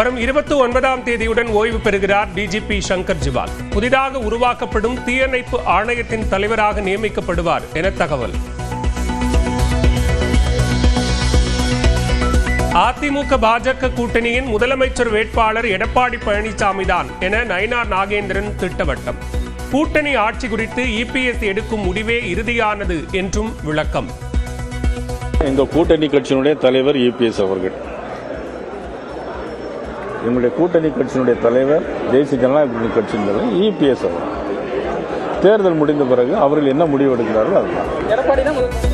வரும் இருபத்தி ஒன்பதாம் தேதியுடன் ஓய்வு பெறுகிறார் டிஜிபி சங்கர் ஜிவால். புதிதாக உருவாக்கப்படும் தீயணைப்பு ஆணையத்தின் தலைவராக நியமிக்கப்படுவார் என தகவல். அதிமுக பாஜக கூட்டணியின் முதலமைச்சர் வேட்பாளர் எடப்பாடி பழனிசாமி தான் என நயனார் நாகேந்திரன் திட்டவட்டம். கூட்டணி ஆட்சி குறித்து இபிஎஸ் எடுக்கும் முடிவே இறுதியானது என்றும் விளக்கம். இந்த கூட்டணி கட்சியினுடைய தலைவர் இபிஎஸ் அவர்கள். எங்களுடைய கூட்டணி கட்சியினுடைய தலைவர் தேசிய ஜனநாயக கட்சியின் தலைவர் இபிஎஸ் அவர். தேர்தல் முடிந்த பிறகு அவர்கள் என்ன முடிவு எடுக்கிறார்கள் அதுதான்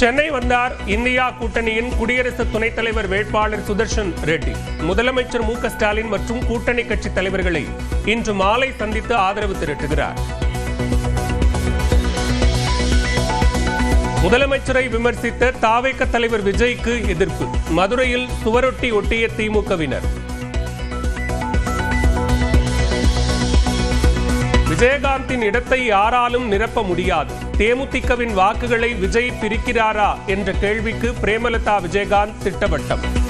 சென்னை வந்தார் இந்தியா கூட்டணியின் குடியரசு துணைத் தலைவர் வேட்பாளர் சுதர்ஷன் ரெட்டி. முதலமைச்சர் மு ஸ்டாலின் மற்றும் கூட்டணி கட்சி தலைவர்களை இன்று மாலை சந்தித்து ஆதரவு திரட்டுகிறார். முதலமைச்சரை விமர்சித்த தாவேக தலைவர் விஜய்க்கு எதிர்ப்பு. மதுரையில் சுவரொட்டி ஒட்டிய திமுகவினர். விஜயகாந்தின் இடத்தை யாராலும் நிரப்ப முடியாது. தேமுதிகவின் வாக்குகளை விஜய் பிரிக்கிறாரா என்ற கேள்விக்கு பிரேமலதா விஜயகாந்த் திட்டவட்டம்.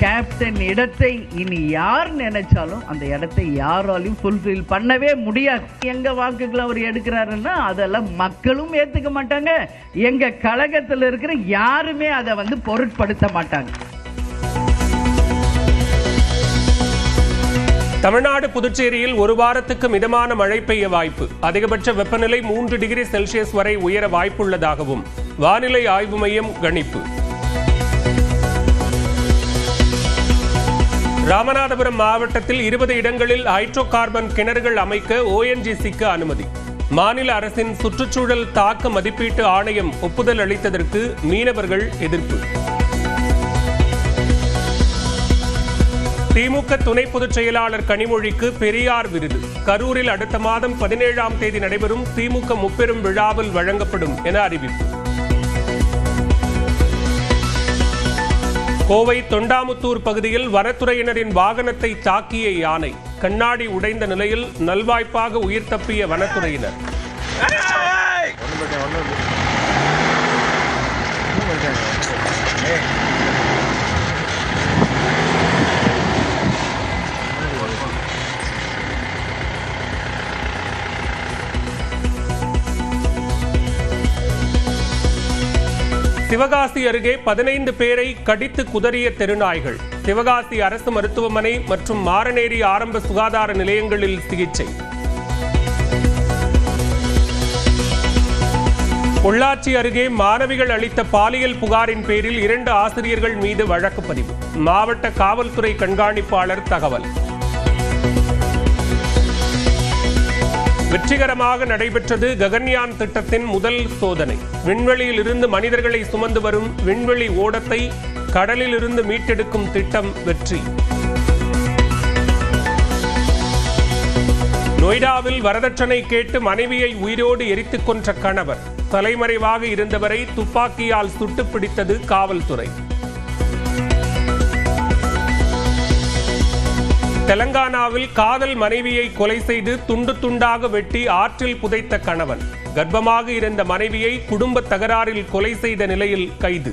கேப்டன் இடத்தை இனி யார் நினைச்சாலும் அந்த இடத்தை யாராலையும் ஃபுல்ஃபில் பண்ணவே முடியாது. எங்க வாக்குகள் அவர் எடுக்கிறாருன்னா அதெல்லாம் மக்களும் ஏத்துக்க மாட்டாங்க. எங்க கழகத்தில் இருக்கிற யாருமே அதை வந்து பொருட்படுத்த மாட்டாங்க. தமிழ்நாடு புதுச்சேரியில் ஒரு வாரத்துக்கு மிதமான மழை பெய்ய வாய்ப்பு. அதிகபட்ச வெப்பநிலை மூன்று டிகிரி செல்சியஸ் வரை உயர வாய்ப்புள்ளதாகவும் வானிலை ஆய்வு மையம் கணிப்பு. ராமநாதபுரம் மாவட்டத்தில் இருபது இடங்களில் ஹைட்ரோ கார்பன் கிணறுகள் அமைக்க ஓஎன்ஜிசிக்கு அனுமதி. மாநில அரசின் சுற்றுச்சூழல் தாக்க மதிப்பீட்டு ஆணையம் ஒப்புதல் அளித்ததற்கு மீனவர்கள் எதிர்ப்பு. திமுக துணை பொதுச் செயலாளர் கனிமொழிக்கு பெரியார் விருது. கரூரில் அடுத்த மாதம் பதினேழாம் தேதி நடைபெறும் திமுக முப்பெரும் விழாவில் வழங்கப்படும் என அறிவிப்பு. கோவை தொண்டாமுத்தூர் பகுதியில் வனத்துறையினரின் வாகனத்தை தாக்கிய யானை கண்ணாடி உடைந்த நிலையில் நல்வாய்ப்பாக உயிர் தப்பிய வனத்துறையினர். சிவகாசி அருகே பதினைந்து பேரை கடித்து குதறிய தெருநாய்கள். சிவகாசி அரசு மருத்துவமனை மற்றும் மாரநேரி ஆரம்ப சுகாதார நிலையங்களில் சிகிச்சை. பொள்ளாச்சி அருகே மாணவிகள் அளித்த பாலியல் புகாரின் பேரில் இரண்டு ஆசிரியர்கள் மீது வழக்கு பதிவு மாவட்ட காவல்துறை கண்காணிப்பாளர் தகவல். வெற்றிகரமாக நடைபெற்றது ககன்யான் திட்டத்தின் முதல் சோதனை. விண்வெளியில் இருந்து மனிதர்களை சுமந்து வரும் விண்வெளி ஓடத்தை கடலில் இருந்து மீட்டெடுக்கும் திட்டம் வெற்றி. நொய்டாவில் வரதட்சணை கேட்டு மனைவியை உயிரோடு எரித்துக் கொன்ற கணவர். தலைமறைவாக இருந்தவரை துப்பாக்கியால் சுட்டு பிடித்தது காவல்துறை. தெலங்கானாவில் காதல் மனைவியை கொலை செய்து துண்டு துண்டாக வெட்டி ஆற்றில் புதைத்த கணவன். கர்ப்பமாக இருந்த மனைவியை குடும்ப தகராறில் கொலை செய்த நிலையில் கைது.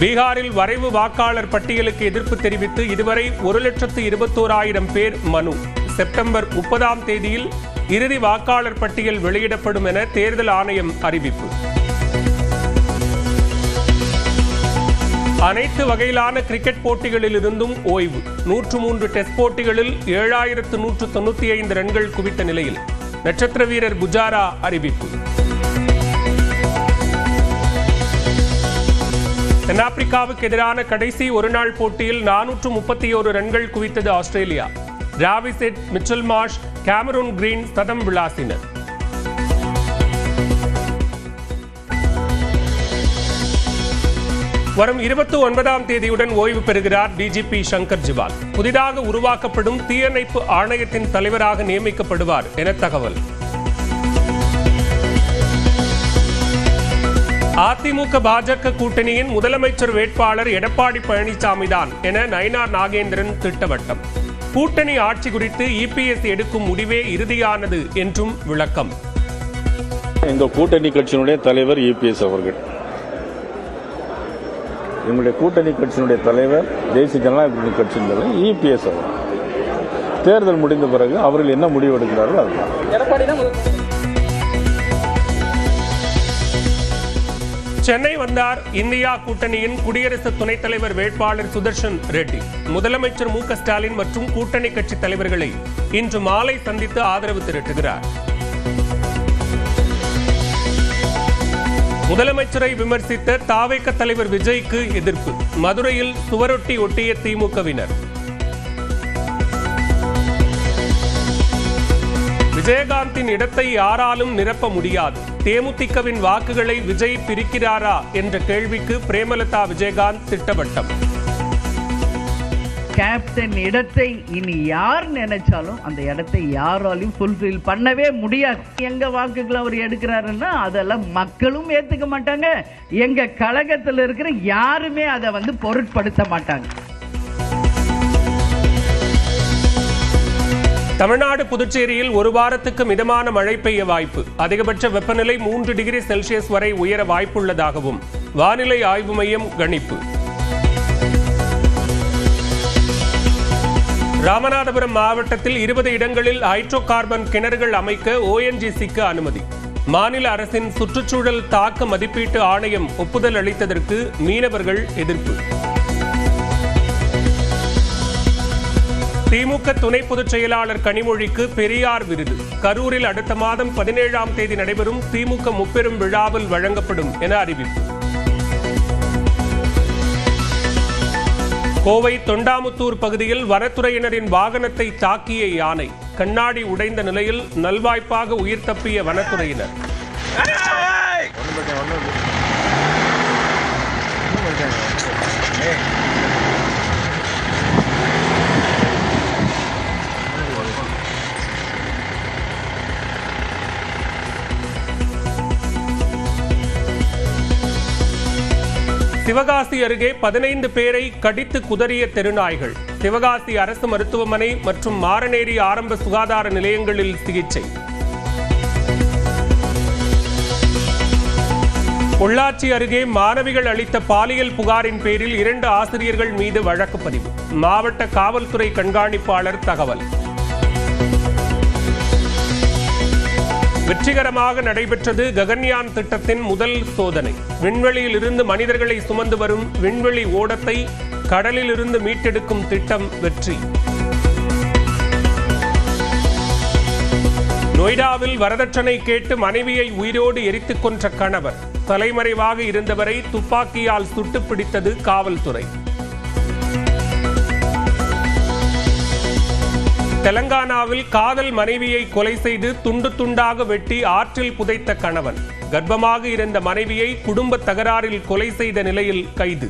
பீகாரில் வரைவு வாக்காளர் பட்டியலுக்கு எதிர்ப்பு தெரிவித்து இதுவரை ஒரு லட்சத்து இருபத்தோராயிரம் பேர் மனு. செப்டம்பர் முப்பதாம் தேதியில் இறுதி வாக்காளர் பட்டியல் வெளியிடப்படும் என தேர்தல் ஆணையம் அறிவிப்பு. அனைத்து வகையிலான கிரிக்கெட் போட்டிகளில் இருந்தும் ஓய்வு. நூற்று மூன்று டெஸ்ட் போட்டிகளில் ஏழாயிரத்து நூற்று தொண்ணூத்தி ஐந்து ரன்கள் குவித்த நிலையில் நட்சத்திர வீரர் புஜாரா அறிவிப்பு. தென்னாப்பிரிக்காவுக்கு எதிரான கடைசி ஒருநாள் போட்டியில் நானூற்று முப்பத்தி ஓரு ரன்கள் குவித்தது Australia. Travis Head Mitchell Marsh Cameron Green சதம் விளாசினர். வரும் இருபத்தி ஒன்பதாம் தேதியுடன் ஓய்வு பெறுகிறார் டிஜிபி சங்கர் ஜிவால். புதிதாக உருவாக்கப்படும் தீயணைப்பு ஆணையத்தின் தலைவராக நியமிக்கப்படுவார் என தகவல். அதிமுக பாஜக கூட்டணியின் முதலமைச்சர் வேட்பாளர் எடப்பாடி பழனிசாமி தான் என நயனார் நாகேந்திரன் திட்டவட்டம். கூட்டணி ஆட்சி குறித்து இபிஎஸ் எடுக்கும் முடிவே இறுதியானது என்றும் விளக்கம். இந்த கூட்டணி கட்சியினுடைய தலைவர் இபிஎஸ் அவர்கள். எங்களுடைய கூட்டணி கட்சியினுடைய தலைவர் தேசிய ஜனநாயக கட்சியின் தலைவர் இபிஎஸ் அவர். தேர்தல் முடிந்த பிறகு அவர்கள் என்ன முடிவு எடுக்கிறார்கள் அதுதான் சென்னை வந்தார் இந்தியா கூட்டணியின் குடியரசு துணைத் தலைவர் வேட்பாளர் சுதர்ஷன் ரெட்டி. முதலமைச்சர் மு க ஸ்டாலின் மற்றும் கூட்டணி கட்சி தலைவர்களை இன்று மாலை சந்தித்து ஆதரவு திரட்டுகிறார். முதலமைச்சரை விமர்சித்த தாவேக்க தலைவர் விஜய்க்கு எதிர்ப்பு. மதுரையில் சுவரொட்டி ஒட்டிய திமுகவினர். விஜயகாந்தின் இடத்தை யாராலும் நிரப்ப முடியாது. தேமுதிகவின் வாக்குகளை விஜய் பிரிக்கிறாரா என்ற கேள்விக்கு பிரேமலதா விஜயகாந்த் திட்டவட்டம். கேப்டன் இடத்தை இனி யார் நினைச்சாலும் அந்த இடத்தை யாராலையும் ஃபுல்ஃபில் பண்ணவே முடியாது. எங்க வாக்குகளை அவர் எடுக்கிறாருன்னா அதெல்லாம் மக்களும் ஏத்துக்க மாட்டாங்க. எங்க கழகத்தில் இருக்கிற யாருமே அதை வந்து பொருட்படுத்த மாட்டாங்க. தமிழ்நாடு புதுச்சேரியில் ஒரு வாரத்துக்கு மிதமான மழை பெய்ய வாய்ப்பு. அதிகபட்ச வெப்பநிலை மூன்று டிகிரி செல்சியஸ் வரை உயர வாய்ப்புள்ளதாகவும் வானிலை ஆய்வு மையம் கணிப்பு. ராமநாதபுரம் மாவட்டத்தில் இருபது இடங்களில் ஹைட்ரோ கார்பன் கிணறுகள் அமைக்க ஓஎன்ஜிசிக்கு அனுமதி. மாநில அரசின் சுற்றுச்சூழல் தாக்க மதிப்பீட்டு ஆணையம் ஒப்புதல் அளித்ததற்கு மீனவர்கள் எதிர்ப்பு. திமுக துணை பொதுச் செயலாளர் கனிமொழிக்கு பெரியார் விருது. கரூரில் அடுத்த மாதம் பதினேழாம் தேதி நடைபெறும் திமுக முப்பெரும் விழாவில் வழங்கப்படும் என அறிவிப்பு. கோவை தொண்டாமுத்தூர் பகுதியில் வனத்துறையினரின் வாகனத்தை தாக்கிய யானை கண்ணாடி உடைந்த நிலையில் நல்வாய்ப்பாக உயிர் தப்பிய வனத்துறையினர். சிவகாசி அருகே பதினைந்து பேரை கடித்து குதறிய தெருநாய்கள். சிவகாசி அரசு மருத்துவமனை மற்றும் மாரநேரி ஆரம்ப சுகாதார நிலையங்களில் சிகிச்சை. பொள்ளாச்சி அருகே மாணவிகள் அளித்த பாலியல் புகாரின் பேரில் இரண்டு ஆசிரியர்கள் மீது வழக்கு பதிவு மாவட்ட காவல்துறை கண்காணிப்பாளர் தகவல். வெற்றிகரமாக நடைபெற்றது ககன்யான் திட்டத்தின் முதல் சோதனை. விண்வெளியில் இருந்து மனிதர்களை சுமந்து வரும் விண்வெளி ஓடத்தை கடலில் இருந்து மீட்டெடுக்கும் திட்டம் வெற்றி. நொய்டாவில் வரதட்சணை கேட்டு மனைவியை உயிரோடு எரித்துக் கொன்ற கணவர். தலைமறைவாக இருந்தவரை துப்பாக்கியால் சுட்டு பிடித்தது காவல்துறை. தெலங்கானாவில் காதல் மனைவியை கொலை செய்து துண்டு துண்டாக வெட்டி ஆற்றில் புதைத்த கணவன். கர்ப்பமாக இருந்த மனைவியை குடும்ப தகராறில் கொலை செய்த நிலையில் கைது.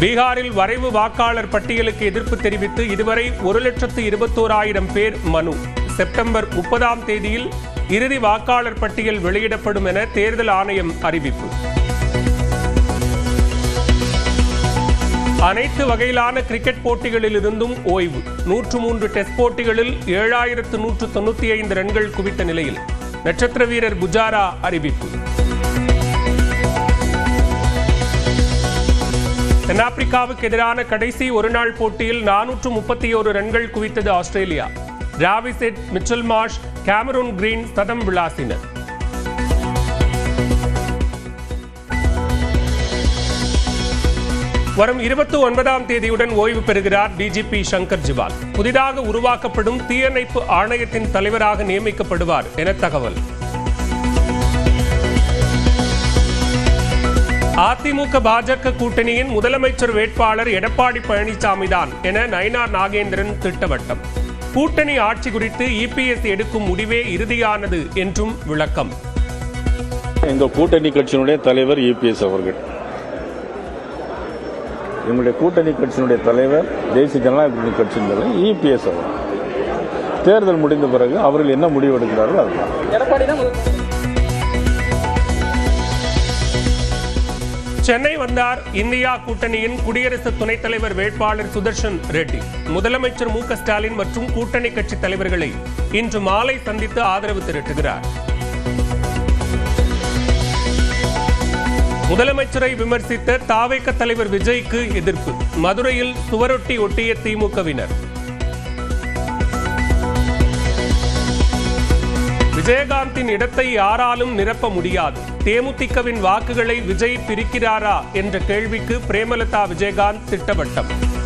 பீகாரில் வரைவு வாக்காளர் பட்டியலுக்கு எதிர்ப்பு தெரிவித்து இதுவரை ஒரு லட்சத்து இருபத்தோராயிரம் பேர் மனு. செப்டம்பர் முப்பதாம் தேதியில் இறுதி வாக்காளர் பட்டியல் வெளியிடப்படும் என தேர்தல் ஆணையம் அறிவிப்பு. அனைத்து வகையிலான கிரிக்கெட் போட்டிகளில் இருந்தும் ஓய்வு. நூற்று மூன்று டெஸ்ட் போட்டிகளில் ஏழாயிரத்து நூற்று தொண்ணூத்தி ஐந்து ரன்கள் குவித்த நிலையில் நட்சத்திர வீரர் புஜாரா அறிவிப்பு. தென்னாப்பிரிக்காவுக்கு எதிரான கடைசி ஒருநாள் போட்டியில் நானூற்று முப்பத்தி ஓரு ரன்கள் குவித்தது Australia. Travis Head Mitchell Marsh Cameron Green சதம் விளாசினர். வரும் இருபத்தி ஒன்பதாம் தேதியுடன் ஓய்வு பெறுகிறார் டிஜிபி சங்கர் ஜிவால். புதிதாக உருவாக்கப்படும் தீயணைப்பு ஆணையத்தின் தலைவராக நியமிக்கப்படுவார் என தகவல். அதிமுக பாஜக கூட்டணியின் முதலமைச்சர் வேட்பாளர் எடப்பாடி பழனிசாமி தான் என நயனார் நாகேந்திரன் திட்டவட்டம். கூட்டணி ஆட்சி குறித்து இபிஎஸ் எடுக்கும் முடிவே இறுதியானது என்றும் விளக்கம். இந்த கூட்டணி கட்சியினுடைய தலைவர் இபிஎஸ் அவர்கள். எங்களுடைய கூட்டணி கட்சியினுடைய தலைவர் தேசிய ஜனநாயக கட்சியின் தலைவர் இபிஎஸ் அவர். தேர்தல் முடிந்த பிறகு அவர்கள் என்ன முடிவு எடுக்கிறார்கள் அதுதான் சென்னை வந்தார் இந்தியா கூட்டணியின் குடியரசு துணைத் தலைவர் வேட்பாளர் சுதர்ஷன் ரெட்டி. முதலமைச்சர் மு க ஸ்டாலின் மற்றும் கூட்டணி கட்சி தலைவர்களை இன்று மாலை சந்தித்து ஆதரவு திரட்டுகிறார். முதலமைச்சரை விமர்சித்த தாவேக்க தலைவர் விஜய்க்கு எதிர்ப்பு. மதுரையில் சுவரொட்டி ஒட்டிய திமுகவினர். விஜயகாந்தின் இடத்தை யாராலும் நிரப்ப முடியாது. தேமுதிகவின் வாக்குகளை விஜய் பிரிக்கிறாரா என்ற கேள்விக்கு பிரேமலதா விஜயகாந்த் திட்டவட்டம்.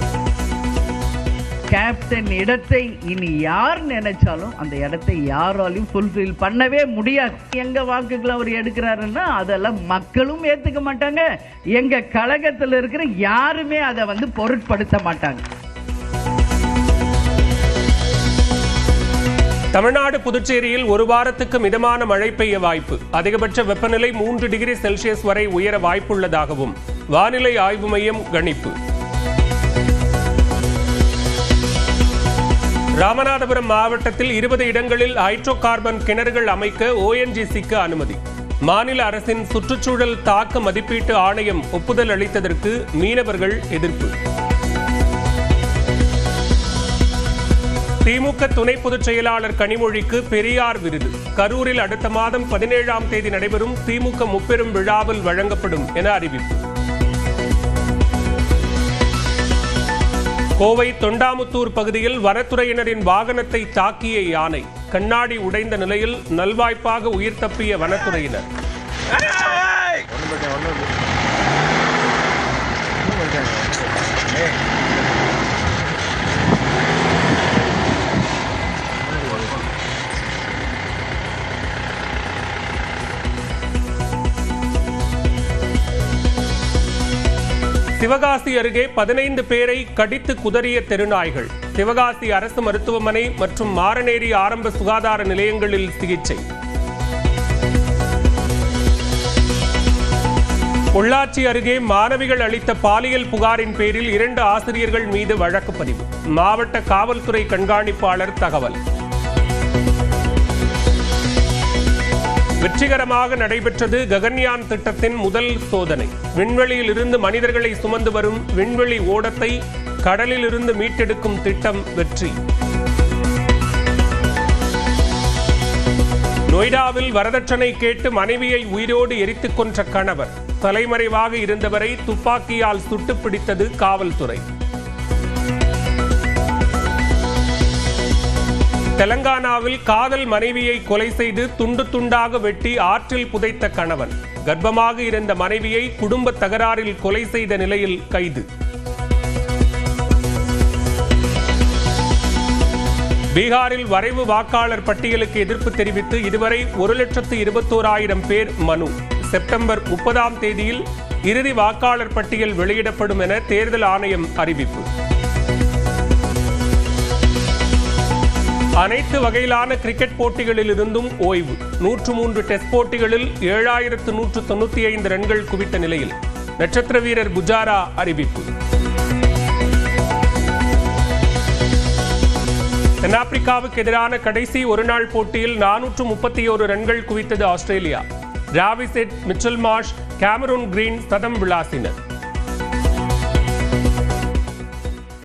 கேப்டன் இடத்தை இனி யார் நினைச்சாலும் அந்த இடத்தை யாராலையும் ஃபுல்ஃபில் பண்ணவே முடியாது. எங்க வாக்குகளை அவர் எடுக்கிறாருன்னா அதெல்லாம் மக்களும் ஏத்துக்க மாட்டாங்க. எங்க கழகத்தில் இருக்கிற யாருமே அதை வந்து பொருட்படுத்த மாட்டாங்க. தமிழ்நாடு புதுச்சேரியில் ஒரு வாரத்துக்கு மிதமான மழை பெய்ய வாய்ப்பு. அதிகபட்ச வெப்பநிலை மூன்று டிகிரி செல்சியஸ் வரை உயர வாய்ப்புள்ளதாகவும் வானிலை ஆய்வு மையம் கணிப்பு. ராமநாதபுரம் மாவட்டத்தில் இருபது இடங்களில் ஹைட்ரோ கார்பன் கிணறுகள் அமைக்க ஓஎன்ஜிசிக்கு அனுமதி. மாநில அரசின் சுற்றுச்சூழல் தாக்க மதிப்பீட்டு ஆணையம் ஒப்புதல் அளித்ததற்கு மீனவர்கள் எதிர்ப்பு. திமுக துணை பொதுச் செயலாளர் கனிமொழிக்கு பெரியார் விருது. கரூரில் அடுத்த மாதம் பதினேழாம் தேதி நடைபெறும் திமுக முப்பெரும் விழாவில் வழங்கப்படும் என அறிவிப்பு. கோவை தொண்டாமுத்தூர் பகுதியில் வனத்துறையினரின் வாகனத்தை தாக்கிய யானை கண்ணாடி உடைந்த நிலையில் நல்வாய்ப்பாக உயிர் தப்பிய வனத்துறையினர். சிவகாசி அருகே பதினைந்து பேரை கடித்து குதறிய தெருநாய்கள். சிவகாசி அரசு மருத்துவமனை மற்றும் மாரநேரி ஆரம்ப சுகாதார நிலையங்களில் சிகிச்சை. பொள்ளாச்சி அருகே மாணவிகள் அளித்த பாலியல் புகாரின் பேரில் இரண்டு ஆசிரியர்கள் மீது வழக்கு பதிவு மாவட்ட காவல்துறை கண்காணிப்பாளர் தகவல். வெற்றிகரமாக நடைபெற்றது ககன்யான் திட்டத்தின் முதல் சோதனை. விண்வெளியில் இருந்து மனிதர்களை சுமந்து வரும் விண்வெளி ஓடத்தை கடலில் இருந்து மீட்டெடுக்கும் திட்டம் வெற்றி. நொய்டாவில் வரதட்சணை கேட்டு மனைவியை உயிரோடு எரித்துக் கொன்ற கணவர். தலைமறைவாக இருந்தவரை துப்பாக்கியால் சுட்டு பிடித்தது காவல்துறை. தெலங்கானாவில் காதல் மனைவியை கொலை செய்து துண்டு துண்டாக வெட்டி ஆற்றில் புதைத்த கணவன். கர்ப்பமாக இருந்த மனைவியை குடும்ப தகராறில் கொலை செய்த நிலையில் கைது. பீகாரில் வரைவு வாக்காளர் பட்டியலுக்கு எதிர்ப்பு தெரிவித்து இதுவரை ஒரு லட்சத்து இருபத்தோராயிரம் பேர் மனு. செப்டம்பர் முப்பதாம் தேதியில் இறுதி வாக்காளர் பட்டியல் வெளியிடப்படும் என தேர்தல் ஆணையம் அறிவிப்பு. அனைத்து வகையிலான கிரிக்கெட் போட்டிகளில் இருந்தும் ஓய்வு. நூற்று மூன்று டெஸ்ட் போட்டிகளில் ஏழாயிரத்து நூற்று தொண்ணூத்தி ஐந்து ரன்கள் குவித்த நிலையில் நட்சத்திர வீரர் புஜாரா அறிவிப்பு. தென்னாப்பிரிக்காவுக்கு எதிரான கடைசி ஒருநாள் போட்டியில் நானூற்று முப்பத்தி ஓரு ரன்கள் குவித்தது Australia. Travis Head Mitchell Marsh Cameron Green சதம் விளாசினர்.